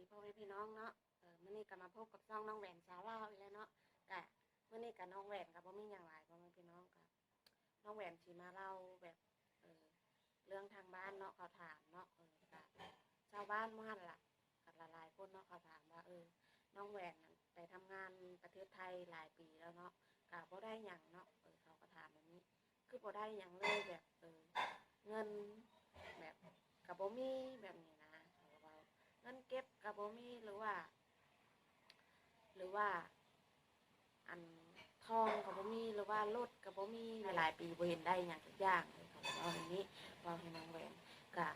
ดีพ่อแม่พี่น้องเนาะเออมื้อนี้ก็มาพบกับซ่องน้องแหวนสาวเล่าอีกแล้วเนาะกะมื้อนี้กับน้องแหวนกับบ่มีหยังหลายพ่อแม่พี่น้องกับน้องแหวนสิมาเล่าแบบเออเรื่องทางบ้านเนาะเขาถามเนาะเออกะชาวบ้านมั่นล่ะกับหลายๆคนเนาะเขาถามว่าเออน้องแหวนนั้นไปทำงานประเทศไทยหลายปีแล้วเนาะกะบ่ได้หยังเนาะเออเขาก็ถามแบบนี้ คือบ่ได้หยังเลยแบบเออเงินแบบกับบ่มีแบบนี้นะเขาก็เว้า เงินเก็บกับมีหรือว่า หรือว่า อันทองกับบ่มีหรือว่ารถกับบ่มีหลายปีบ่เห็นได้หยังทุกอย่างเลยเขาเว้าอย่างนี้เว้าให้นางแหวนกะ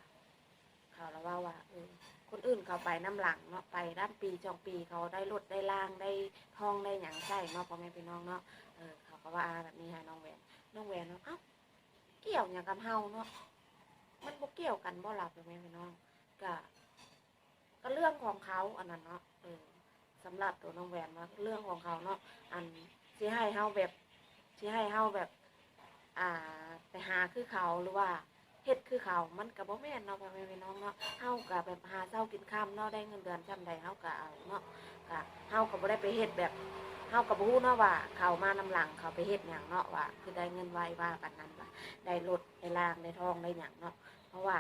เขาแล้วว่าว่าเออคนอื่นเขาไปน้ำหลังเนาะไปด้านปีจองปีเขาได้รถได้ล่างได้ทองได้หยังใช่เนาะพ่อแม่พี่น้องเนาะเออเขาก็ว่าแบบนี้ให้น้องแหวนน้องแหวนเนาะเอ้าเกี่ยวหยังกับเฮาเนาะมันบ่เกี่ยวกันบ่หล่ะพ่อแม่พี่น้องกะ ก็เรื่องของเขาอันนั้นเนาะเออสำหรับตัวน้องแหวนว่าเรื่องของเขาเนาะอันที่ให้เฮาแบบที่ให้เฮาแบบ อ่าไปหาคือเขาหรือว่าเฮ็ดคือเขามันก็บ่แม่นเนาะพ่อแม่พี่น้องเนาะเฮาก็แบบหาเช้ากินค่ำเนาะได้เงินเดือนจำใดเฮาก็เอาเนาะก็เฮาก็บ่ได้ไปเฮ็ดแบบเฮาก็บ่ฮู้เนาะว่า เขามานำหลังเขาไปเฮ็ดหยังเนาะว่า คือได้เงินไวว่าปานนั้นว่าได้รถได้ล่างได้ทองได้หยังเนาะเพราะว่า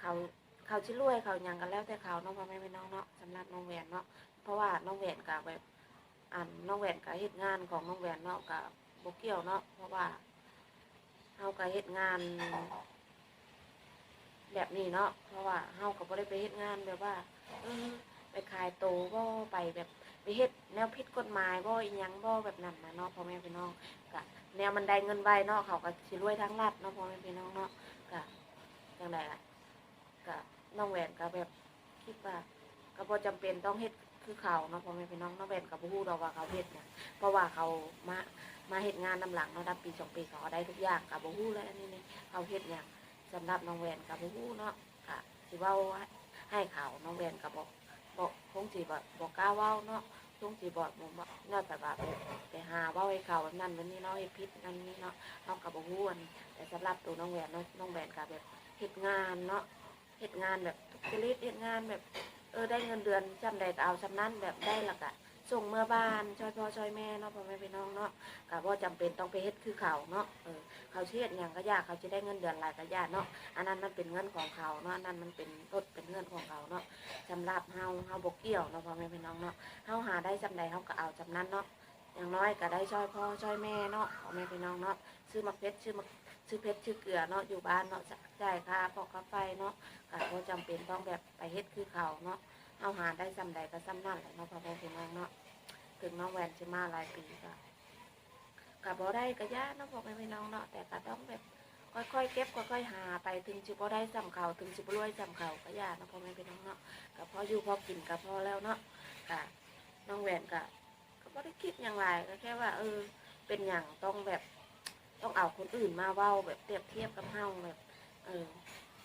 เขา เขาชิรวยเขายังกันแล้วแต่เขาน้องพ่อแม่พี่น้องเนาะสำหรับน้องแหวนเนาะเพราะว่าน้องแหวนกับแบบอันน้องแหวนกับเฮ็ดงานของน้องแหวนเนาะกับโบเกี่ยวเนาะเพราะว่าเฮากับเฮ็ดงาน แบบนี้เนาะเพราะว่าเฮาก็บ่ได้ไปเฮ็ดงานแบบว่าเออไปขายโตบ่ไปแบบไปเฮ็ดแนวผิดกฎหมายบ่อีหยังบ่แบบนั้นนะเนาะพ่อแม่พี่น้องก็แนวมันได้เงินไวเนาะเขาก็สิรวยทั้งรัฐเนาะพ่อแม่พี่น้องเนาะก็จังไดล่ะก็ น้องแหวนก็แบบคิดว่าก็บ่จำเป็นต้องเฮ็ดคือเขาเนาะพ่อแม่พี่น้องน้องแหวนก็บ่ฮู้ดอกว่าเขาเฮ็ดหยังเพราะว่าเขามามาเฮ็ดงานนำหลังเนาะดับปีสองปีเขาก็ได้ทุกอย่างก็บ่ฮู้เลยอันนี้นี่เขาเฮ็ดหยังสำหรับน้องแหวนก็บ่ฮู้เนาะก็สิเว้าให้เขาน้องแหวนก็บ่บ่คงสิบ่บ่กล้าเว้าเนาะคงสิบ่บ่บ่เนาะแต่ว่าไปหาว้าให้เขาแบบนั้นแบบนี้เนาะเฮ็ดผิดนั่นนี่เนาะเฮาก็บ่ฮู้อันแต่สำหรับตัวน้องแหวนเนาะน้องแหวนก็แบบเฮ็ดงานเนาะ เหตุงานแบบทุจริตเหตุงานแบบ เออได้เงินเดือนจำใดก็เอาจำนั้นแบบได้หละกอะส่งเมื่อบ้านช่วยพ่อช่วยแม่เนาะพ่อแม่พี่น้องเนาะกะว่าจำเป็นต้องไปเฮ็ดคือเขาเนาะเออเขาเชียดอย่างก็ยากเขาจะได้เงินเดือนหลายก็ยากเนาะอันนั้นมันเป็นเงินของเขาเนาะอันนั้นมันเป็นรถเป็นเงินของเขาเนาะสำหรับเฮาเฮาบกเกี่ยวเนาะพ่อแม่พี่น้องเนาะเฮาหาได้จำใดเฮาก็เอาจำนั้นเนาะ อย่างน้อยก็ได้ช่วยพ่อช่วยแม่เนาะพ่อแม่พี่น้องเนาะซื้อมักเพชรซื้อมักซื้อเพชรซื้อเกลือเนาะอยู่บ้านเนาะจ่ายค่าพอกค่าไฟเนาะก็บ่จำเป็นต้องแบบไปเฮ็ดคือเขาเนาะเอาหาได้ซ้ำใดก็ซ้ำนั่นแหละเนาะพ่อแม่พี่น้องเนาะถึงน้องแหวนจะมาหลายปีก็ก็บ่ได้ก็ยาเนาะพ่อแม่พี่น้องเนาะแต่ก็ต้องแบบค่อยๆเก็บค่อยๆหาไปถึงสิบ่ได้ซ้ำเขาถึงสิบ่รวยซ้ำเขาก็ยากเนาะพ่อแม่พี่น้องเนาะก็พออยู่พอกินก็พอแล้วเนาะก็น้องแหวนก็ ก็ได้คิดอย่างไรก็แค่ว่า เออ เป็นอย่างต้องแบบต้องเอาคนอื่นมาเว้าแบบเปรียบเทียบกับเฮาแบบ เออ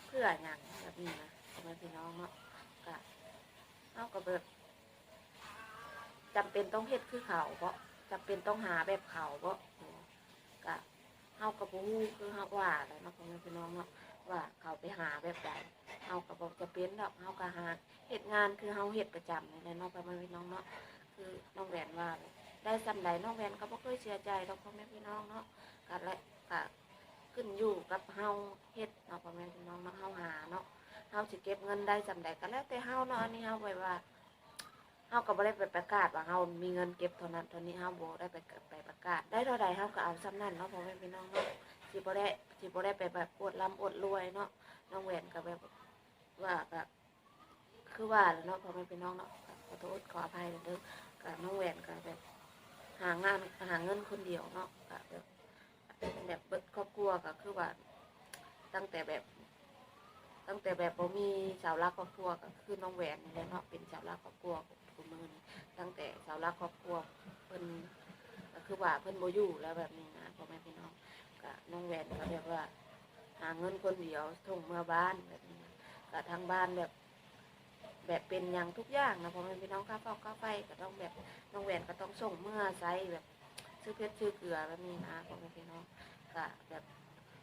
เพื่ออย่างแบบนี้นะพ่อแม่พี่น้องเนาะก็เอาก็แบบจำเป็นต้องเฮ็ดคือเขาเพราะจำเป็นต้องหาแบบเขาเพราะก็เฮากับผู้คือเฮาว่าแหละเนาะพ่อแม่พี่น้องเนาะว่าเขาไปหาแบบใดเฮาก็บอกจะเป็นดอกเฮาก็หาเฮ็ดงานคือเฮาเฮ็ดประจำนี่แหละเนาะพ่อแม่พี่น้องเนาะ คือน้องแหวนว่าได้สำใดน้องแหวนก็บ่เคยเสียใจดอกพ่อแม่พี่น้องเนาะก็และก็ขึ้นอยู่กับเฮาเฮ็ดเนาะพ่อแม่พี่น้องเนาะเฮาหาเนาะเฮาสิเก็บเงินได้จำใดก็แล้วแต่เฮาเนาะอันนี้เฮาไว้ว่าเฮาก็บ่ได้ไปประกาศว่าเฮามีเงินเก็บเท่านั้นเท่านี้เฮาบ่ได้ไปไปประกาศ ได้เท่าใดเฮาก็เอาซ้ำนั้นเนาะพ่อแม่พี่น้องเนาะสิบ่ได้สิบ่ได้ไปแบบอวดร่ำอวดรวยเนาะน้องแหวนก็แบบว่าก็คือว่าแหละเนาะพ่อแม่พี่น้องเนาะขอโทษขออภัยเด้อ ก็น้องแหวนก็แบบ หางานหาเงินคนเดียวเนาะก็แบบแบบเบิดครอบครัวก็คือว่าตั้งแต่แบบ ตั้งแต่แบบบ่มีสาหลักครอบครัวก็คือน้องแหวนนี่แหละเนาะเป็นสาหลักครอบครัวของคุณมือนี่ตั้งแต่สาหลักครอบครัวเพิ่นก็คือว่าเพิ่นบ่อยู่แล้วแบบนี้นะพ่อแม่พี่น้องก็น้องแหวนก็แบบว่า หาเงินคนเดียวส่งเมื่อบ้านแบบนี้ก็ทางบ้านแบบ แบบเป็นอย่างทุกอย่างนะพ่อแม่พี่น้องค่าเฝ้าค่าวไฟก็ต้องแบบน้องแหวนก็ต้องส่งเมื่อไซแบบซื้อเพชรซื้อเกลือแบบนี้นะพ่อแม่พี่น้องก็แบบ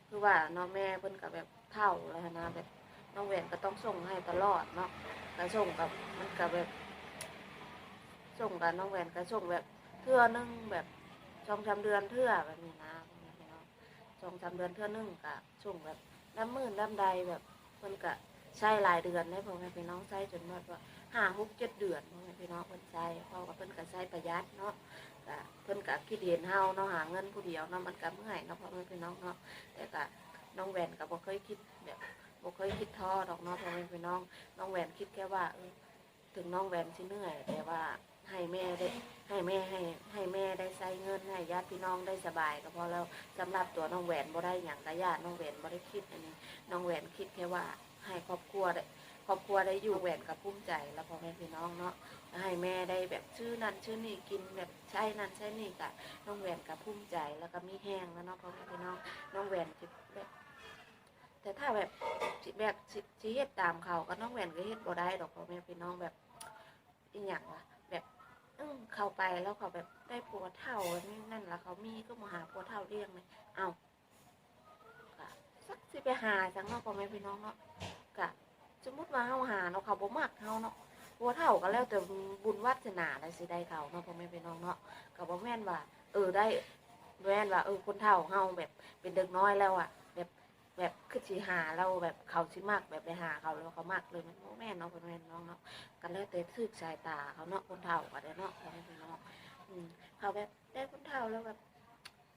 คือว่าน้องแม่เพิ่นก็แบบเท่าแล้วนะแบบน้องแหวนก็ต้องส่งให้ตลอดเนาะก็ส่งกับมันก็แบบ ส่งกับน้องแหวนก็ส่งแบบเทื่อนึงแบบสองสาเดือนเทื่อแบบนี้นะพี่น้องสองสาเดือนเทื่อนึงก็ส่งแบบน้ำมื่นน้ำใดแบบเพิ่นก็ ใช้หลายเดือนได้พ่อแม่พี่น้องใช้จนหมดว่าห้าหกเจ็ดเดือนพ่อแม่พี่น้องเพิ่นใช้เพราะว่าเพิ่นก็ใช้ประหยัดเนาะก็เพิ่นก็คิดเห็นเฮาเนาะหาเงินผู้เดียวเนาะมันก็เมื่อยเนาะพ่อแม่พี่น้องเนาะแต่ก็น้องแหวนก็บ่เคยคิดแบบบ่เคยคิดท้อดอกเนาะพ่อแม่พี่น้อง น้องแหวนคิดแค่ว่าเออถึงน้องแหวนสิเหนื่อย แต่ว่าให้แม่ได้ให้แม่ให้ให้แม่ได้ใช้เงินให้ญาติพี่น้องได้สบายก็พอแล้วสำหรับตัวน้องแหวนบ่ได้อย่างกะญาติน้องแหวนบ่ได้คิดอันนี้ น้องแหวนคิดแค่ว่า ให้ครอบครัวได้ครอบครัวได้อยู่แหวนกับภูมิใจแล้วพ่อแม่พี่น้องเนาะให้แม่ได้แบบชื่อนั้นชื่อนี่กินแบบใช่นั้นใช่นี่กะน้องแหวนกับภูมิใจแล้วก็มีแห้งแล้วเนาะพ่อแม่พี่น้องน้องแหวนสิแบบแต่ถ้าแบบแบบสิสิเฮ็ดตามเขาก็น้องแหวนก็เฮ็ดบ่ได้ดอกพ่อแม่พี่น้องแบบอีหยังวะแบบอึ้งเข้าไปแล้วเขาแบบได้ผัวเท่านี่นั่นแล้วเขามีก็มาหาผัวเท่าเรียงเลยเอาสักสิไปหาจังเนาะพ่อแม่พี่น้องเนาะ ก็สมมติว่าเฮาหาเนาะเขาบ่มักเฮาเนาะผัวเท่าก็แล้วแต่บุญวาสนาอะไรสิได้เขาเนาะพ่อแม่พี่น้องเนาะก็บ่แม่นว่า เออได้แม่นว่าเออคนเฒ่าเฮาแบบเป็นเด็กน้อยแล้วอะ แบบแบบคือสิหาเราแบบเขาสิมักแบบไปหาเขาแล้วเขามักเลยมันบ่แม่นเนาะพ่อแม่น้องเนาะกันแล้วแต่ทึกสายตาเขาเนาะคนเฒ่าก็ได้เนาะพ่อแม่พี่น้องอืมเขาแบบได้คนเฒ่าแล้วแบบ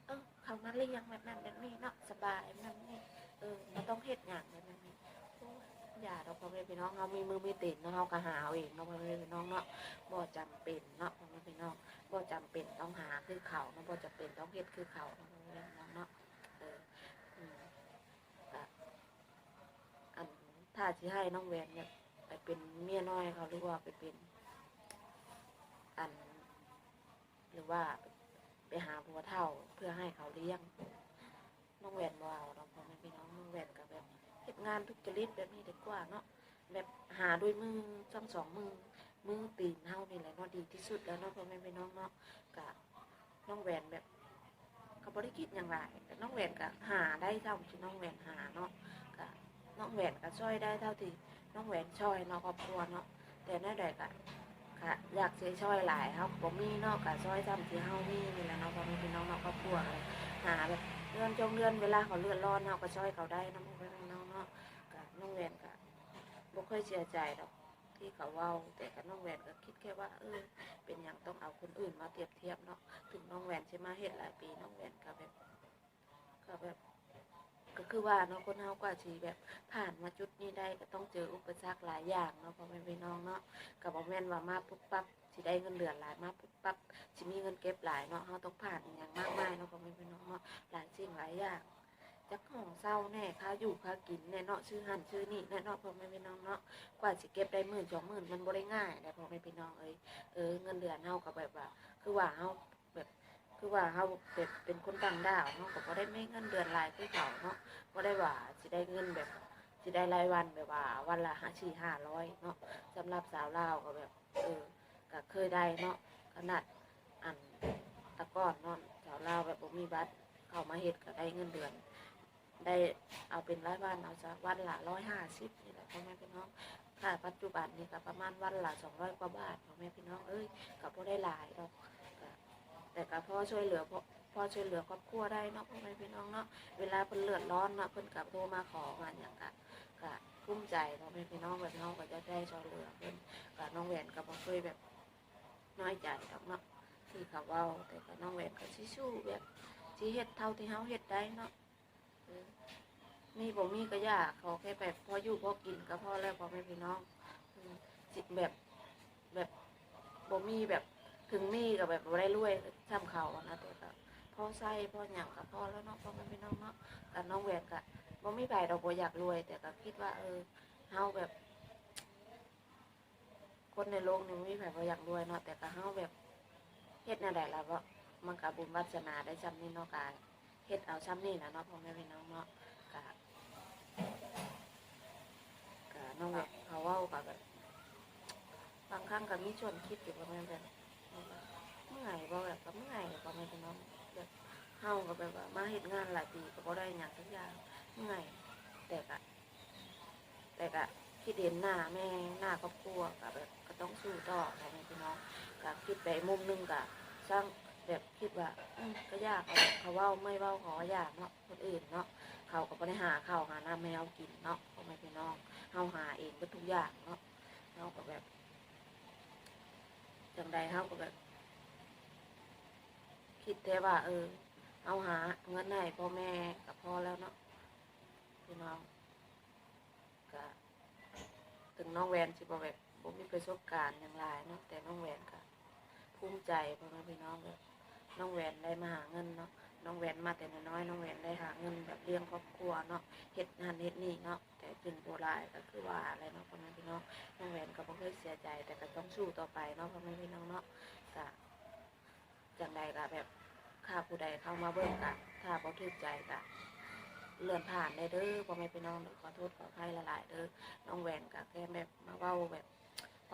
เออเขามาเลี้ยงแบบนั้นแบบนี้เนาะสบายแบบนี้เออไม่ต้องเฮ็ดหยังแบบนี้ เราพ่อแม่พี่น้องเรามีมือมีตีนเนาะเราก็หาเอาเองเนาะพ่อแม่พี่น้องเนาะบ่จำเป็นเนาะพ่อแม่พี่น้องบ่จำเป็นต้องหาคือเขาเนาะบ่จำเป็นต้องเฮ็ดคือเขาเนาะพ่อแม่พี่น้องเนาะเอออันถ้าสิให้น้องแหวนเนี่ยไปเป็นเมียน้อยเขาหรือว่าไปเป็นอัน หรือว่าไปหาผัวเท่าเพื่อให้เขาเลี้ยงน้องแหวนบ่เอาเราะพ่อแม่พี่น้องน้องแหวนกับแบบ เฮ็ดงานทุกจริตแบบนี้ดีกว่าเนาะแบบหาด้วยมือทั้งสองมือมือตีนเฮานี่แหละเนาะดีที่สุดแล้วเนาะพ่อแม่พี่น้องเนาะกะน้องแหวนแบบก็บ่ได้คิดอย่างไรแต่น้องแหวนก็หาได้เท่าที่น้องแหวนหาเนาะกะน้องแหวนก็ช่วยได้เท่าที่น้องแหวนช่วยเนาะครอบครัวเนาะแต่แน่ใดก็ค่ะอยากสิช่วยหลายเฮาบ่มีเนาะก็ช่วยซ้ำที่เฮามีนี่แหละเนาะพ่อแม่พี่น้องเนาะครอบครัวหาแบบ เรื่องจงเรื่องเวลาเขาเลื่อดร้อนเฮาก็ช่วยเขาได้นะพ่อแม่พี่น้องเนาะก็น้องแหวนก็บ่ค่อยเสียใจดอกที่เขาเว้าแต่ก็น้องแหวนก็คิดแค่ว่าเออเป็นหยังต้องเอาคนอื่นมาเปรียบเทียบเนาะถึงน้องแหวนสิมเฮ็ดหลายปีน้องแหวนก็แบบก็แบบก็คือว่าเนาะคนเฮากว่าสิแบบผ่านมาจุดนี้ได้ก็ต้องเจออุปสรรคหลายอย่างเนาะพ่อแม่พี่น้องเนาะกับบ่แม่นว่ามาปุ๊บปั๊บ สิได้เงินเดือนหลายมาปุ๊บปั๊บสิมีเงินเก็บหลายเนาะเฮาต้องผ่านอย่างมากมายเนาะพ่อแม่พี่น้องเนาะหลายสิ่งหลายอย่างจักของเศร้าแน่ค่าอยู่ค่ากินแน่เนาะชื่อหันชื่อนี่แน่เนาะพ่อแม่พี่น้องเนาะกว่าสิเก็บได้หมื่นสองหมื่นมันบ่ได้ง่ายนะพ่อแม่พี่น้องเอ้ยเออเงินเดือนเฮาก็แบบว่า คือว่าเฮาแบบคือว่าเฮาแบบเป็นคนต่างดาวเนาะก็บ่ได้ไม่เงินเดือนหลายคือเขาเนาะบ่ได้ว่าสิได้เงินแบบสิได้รายวันแบบว่า วันละห้าสี่ห้าร้อยเนาะสำหรับสาวลาวก็แบบเออ ก็เคยได้เนาะขนาดอันตะก้อนเนาะสาวลาวแบบบ่มีบัตรเข้ามาเฮ็ดก็ได้เงินเดือน ได้เอาเป็นรายวันเอาจะวันละร้อยห้าสิบนี่แหละพ่อแม่พี่น้องค่าปัจจุบันนี่ก็ประมาณวันละสองร้อยกว่าบาทพ่อแม่พี่น้องเอ้ยก็บ่ได้หลายดอกแต่ก็พ่อช่วยเหลือพอพอช่วยเหลือครอบครัวได้เนาะพ่อแม่พี่น้องเนาะเวลาเพิ่นเลือดร้อนเนาะเพิ่นก็โทรมาขอมาอย่างก็ก็ภูมิใจพ่อแม่พี่น้องแบบน้องก็จะได้ช่วยเหลือเพิ่นกับน้องแหวนก็บ่เคยแบบ น้อยใจดอกเนาะที่เขาเว้าแต่กับน้องแหวนก็สิสู้แบบสิเฮ็ดเท่าที่เฮาเฮ็ดได้เนาะเออมีบ่มีก็ยากขอแค่แบบพออยู่พอกินก็พอแล้วพอแม่พี่น้องอืมสิแบบแบบบ่มีแบบถึงมีก็แบบบ่ได้รวยซ้ำเขาอะนะแต่ก็พ่อใช้พ่อหยังก็พ่อแล้วเนาะพ่อแม่พี่น้องเนาะกับน้องแหวนก็บ่มีไผดอกบ่อยากรวย แต่ก็คิดว่าเออเฮาแบบ คนในโลกนี้มีไผบ่อยากรวยเนาะแต่ก็เฮาแบบเฮ็ดแนวใดล่ะว่มันก็บุญวาสนาได้ซ้ำนี้เนาะกาเฮ็ดเอาซ้ำนี่นะเนาะพ่อแม่พี่น้องเนาะกะกะน้องแบบเขาเว้าก็แบบบางครั้งก็มีชวนคิดอยู่ประมาณแบบเมื่อยบ่แบบก็เมื่อยพ่อแม่พี่น้องแบบเฮาก็แบบว่ามาเฮ็ดงานหลายปีก็บ่ได้หยังสักอย่างเมื่อยแต่ก็แต่ก็คิดเห็นหน้าแม่หน้าครอบครัวก็แบบ ต้องสู้ต่อพ่อแม่พี่น้องก็คิดไปมุมหนึงก็สร้างแบบคิดว่าอืมก็ยากเอาเขาเว้าไม่เว้าขอยากเนาะคนอื่นเนาะเขาก็บ่ได้หาข้าวหาน้ำแมวกินเนาะพ่อแม่พี่น้องเฮาหาเองก็ทุกอย่างเนาะเฮาก็แบบจังใดเฮาก็แบบ คิดแต่ว่า เออ เอาหาเงินให้พ่อแม่กับพ่อแล้วเนาะพี่น้องก็ถึงน้องแวนสิบ่แบบ บ่มีประสบการณ์อย่างไรเนาะแต่น้องแหวนก็ภูมิใจพ่อแม่พี่น้องแบบน้องแหวนได้มาหาเงินเนาะน้องแหวนมาแต่น้อยน้องแหวนได้หาเงินแบบเลี้ยงครอบครัวเนาะเฮ็ดงานเฮ็ดนี่เนาะแต่กินโบราณก็คือว่าอะไรเนาะพ่อแม่พี่น้องน้องแหวนก็บ่เคยเสียใจ แต่ก็ต้องสู้ต่อไปเนาะพ่อแม่พี่น้องเนาะก็จังใดก็แบบข้าผู้ใดเข้ามาเบิ่งกะถ้าบ่ถูกใจกะเลื่อนผ่านได้เด้อพ่อแม่พี่น้องเด้อขอโทษขออภัยหลายๆเด้อน้องแหวนกะแค่แบบมาเว้าแบบ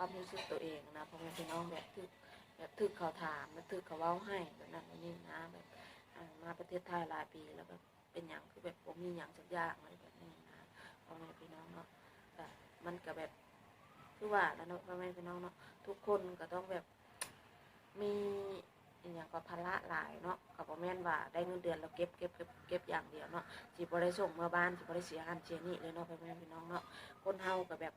ความรู้สึกตัวเองนะพ่อแม่พี่น้องแบบทึกแบบทึกเขาถามแบบทึกเขาเว้าให้แบบนั้นนี้นะแบบมาประเทศไทยหลายปีแล้วแบบเป็นอย่างคือแบบผมมีอย่างสักอย่างอะไรแบบนี้นะพ่อแม่พี่น้องเนาะมันก็แบบคือว่าแล้วเนาะพ่อแม่พี่น้องเนาะทุกคนก็ต้องแบบมีอย่างก็ภาระหลายเนาะก็บ่แม่ว่าได้เงินเดือนแล้วเก็บเก็บเก็บเก็บอย่างเดียวเนาะสิบ่ได้ส่งเมื่อบ้านสิบ่ได้เสียหันเสียนี่เลยเนาะพ่อแม่พี่น้องเนาะคนเฮาก็แบบ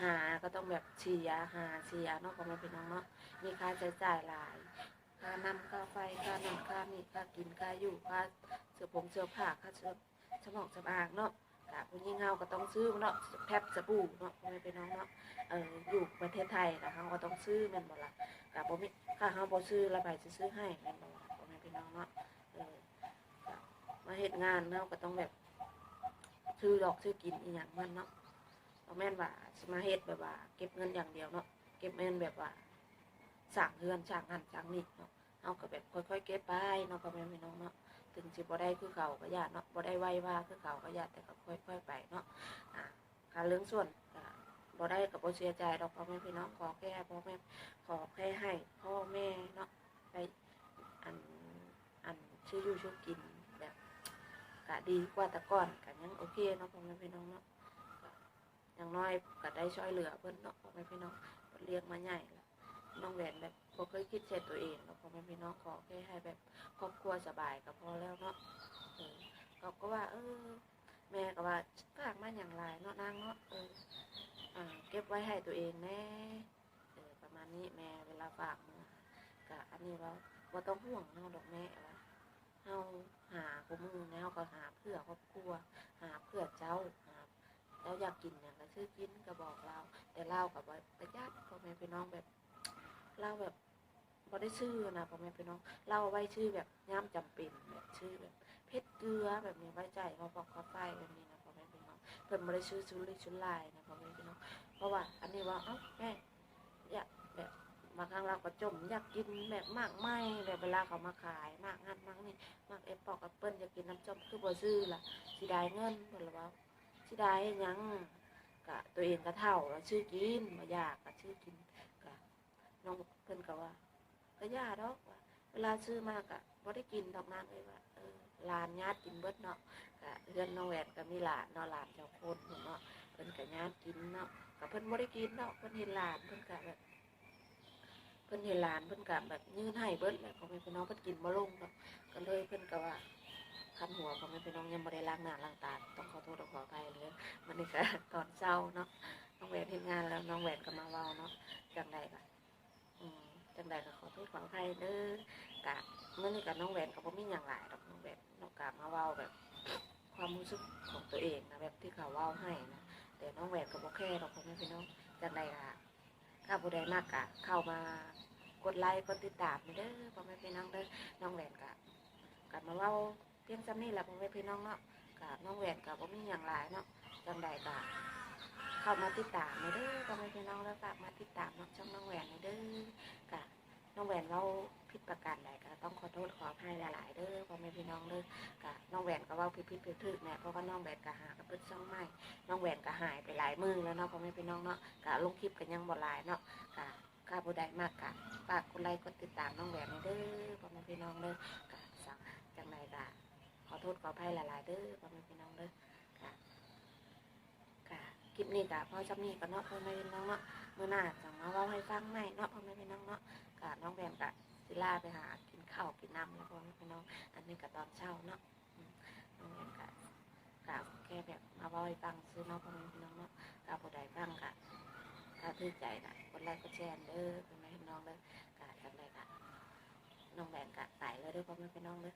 หาก็ต้องแบบเสียหาเสียเนาะพ่อแม่พี่น้องเนาะมีค่าใช้จ่ายหลายค่าน้ำค่าไฟค่าน้ำค่านี่ค่ากินค่าอยู่ค่าเสื้อผงเสื้อผ้าค่าเสื้อสมองสบางเนาะกะผู้หญิงเฮาก็ต้องซื้อเนาะแพบสบู่เนาะพ่อแม่พี่น้องเนาะเอออยู่ประเทศไทยก็เฮาก็ต้องซื้อแม่นบ่ละกับบ่มีค่าเฮาบ่ซื้อแล้วไปสิซื้อให้แม่นบ่ละพ่อแม่พี่น้องเนาะเออมาเฮ็ดงานเฮาก็ต้องแบบซื้อดอกซื้อกินอีหยังมันเนาะ บ่แม่นว่าสมาเฮ็ดแบบว่า เก็บเงินอย่างเดียวเนาะเก็บเงินแบบว่าสร้างเรือนสร้างนั่นสร้างนี่เนาะเฮาก็แบบค่อยๆเก็บไปเนาะพ่อแม่พี่น้องเนาะถึงสิบ่ได้คือเขาก็ญาติเนาะบ่ได้ไวว่าคือเขาก็ญาติแต่ก็ค่อยๆไปเนาะอ่าการเรื่องส่วนบ่ได้ก็บ่เสียใจดอกพ่อแม่พี่น้องขอแค่พ่อแม่ขอแค่ให้พ่อแม่เนาะไปอันอันชื่ออยู่ชื่อกินแบบกะดีกว่าแต่ก่อนกันยังโอเคเนาะพ่อแม่พี่น้องเนาะ อย่างน้อยก็ได้ช่วยเหลือเพิ่อนเนาะพ่อแม่พี่น้องเลี้ยงมาใหญ่แล้วน้องแหวนแบบบ่เคยคิดเสียตัวเองเนาะพ่อแม่พี่น้องขอแค่ให้แบบครอบครัวสบายก็พอแล้วเนาะเออเขาก็ว่า เออ แม่ก็ว่าฝากมาอย่างไรเนาะนางเนาะเอออ่าเก็บไว้ให้ตัวเองแน่เออประมาณนี้แม่เวลาฝากมือกะอันนี้ว่าว่าต้องห่วงเนาะดอกแม่ว่าเฮาหาคู่มือแล้วก็หาเพื่อครอบครัว หาเพื่อเจ้า หาเจ้าอยากกินอย่างก็ซื้อกินก็บอกเราแต่เรากับว่าประหยัดพ่อแม่พี่น้องแบบเราแบบบ่ได้ชื่อนะพ่อแม่พี่น้องเราเอาไว้ชื่อแบบย่ำจำเป็นแบบชื่อแบบเพชรเกลือแบบนี้ไว้ใจเขาบอกเขาไปแบบนี้นะพ่อแม่พี่น้องเพิ่นบ่ได้ชื่อชุดลิชุดลายนะพ่อแม่พี่น้องเพราะว่า อันนี้ว่าเอ้าแม่อยากแบบบางครั้งเราก็จมอยากกินแบบมากไม่แบบเวลาเขามาขายมากงานมากนี่มากเอปปอกแอปเปิ้ลอยากกินน้ำจมคือบ่ซื้อล่ะสิได้เงินเพิ่นละว่า สิได้หยังกะตัวเองก็เท่าแล้วชื่อกินบ่อยากก็ชื่อกินกะน้องเพิ่นก็ว่าก็ยาดอกว่าเวลาซื้อมากะบ่ได้กินดอกนางเลยว่าเออหลานญาติกินเบิดเนาะกะเฮือนน้องแหวนก็มีหลานเนาะหลานเจ้าคนเนาะเพิ่นก็ญาติกินเนาะกับเพิ่นบ่ได้กินเนาะเพิ่นเห็นหลานเพิ่นก็แบบเพิ่นเห็นหลานเพิ่นก็แบบยื่นให้เบิดแหละพ่อแม่พี่น้องเพิ่นกินบ่ลงเนาะก็เลยเพิ่นก็ว่าคันหัวพ่อแม่พี่น้องยังบ่ได้ล้างหน้าล้างตาต้องขอโทษ นี่ก็ตอนเช้าเนาะน้องแหวนเฮ็ดงานแล้วน้องแหวนก็มาเว้าเนาะจังใดก็อืมจังใดก็ขอโทษขออภัยเด้อกะมื้อนี้ก็น้องแหวนก็บ่มีหยังหลายดอกน้องแหวนน้องกะมาเว้าแบบ ความรู้สึกของตัวเองนะแบบที่เขาเว้าให้นะแต่น้องแหวนกับโอเคเราพ่อแม่พี่น้องจังใดค่ะข้าผู้ใดมากกะเข้ามากดไลค์กดติดตามเด้อพ่อแม่พี่น้องเด้อน้องแหวนกะกลับมาเล่าเพียงจำนี่แหละพ่อแม่พี่น้องเนาะ กะน้องแหวนกับว่ามีอย่างไรเนาะจังใดกะเข้ามาติดตามเด้อพ่อแม่พี่น้องแล้วกะมาติดตามน้องช่องน้องแหวนเด้อกะน้องแหวนเราผิดประการใดก็ต้องขอโทษขออภัยหลาย ๆ เด้อพ่อแม่พี่น้องเด้อกะน้องแหวนก็ว่าผิดผิดผิดถึกๆเนี่ยเพราะว่าน้องแหวนกะหากระเปิดช่องใหม่น้องแหวนก็หายไปหลายมือแล้วเนาะพ่อแม่พี่น้องเนาะกะลงคลิปกันยังบ่หลายเนาะกะข้าผู้ใดมากกะฝากกดไลค์กดติดตามน้องแหวนเด้อพ่อแม่พี่น้องเด้อกะสังจังใดกะ ขอโทษขออภัยหลายๆเด้อพ่อแม่พี่น้องเด้อกะกะคลิปนี้กะพอจำนี้ก็เนาะพ่อแม่พี่น้องเนาะเมื้อหน้าจะมาเว้าให้ฟังใหม่เนาะพ่อแม่พี่น้องเนาะกะน้องแบมกะสิลาไปหากินข้าวกินน้ำแล้วพ่อแม่พี่น้อง อันนี้ก็ตอนเช้าเนาะน้องแบมกะกะแค่แบบมาเว้าให้ฟังซื้อเนาะพ่อแม่พี่น้องเนาะกะผู้ใดฟังกะถ้าถือใจกะกดไลค์กดแชร์เด้อพ่อแม่พี่น้องเด้อกะจังไดกะน้องแบมกะตายเลยเด้อพ่อแม่พี่น้องเด้อ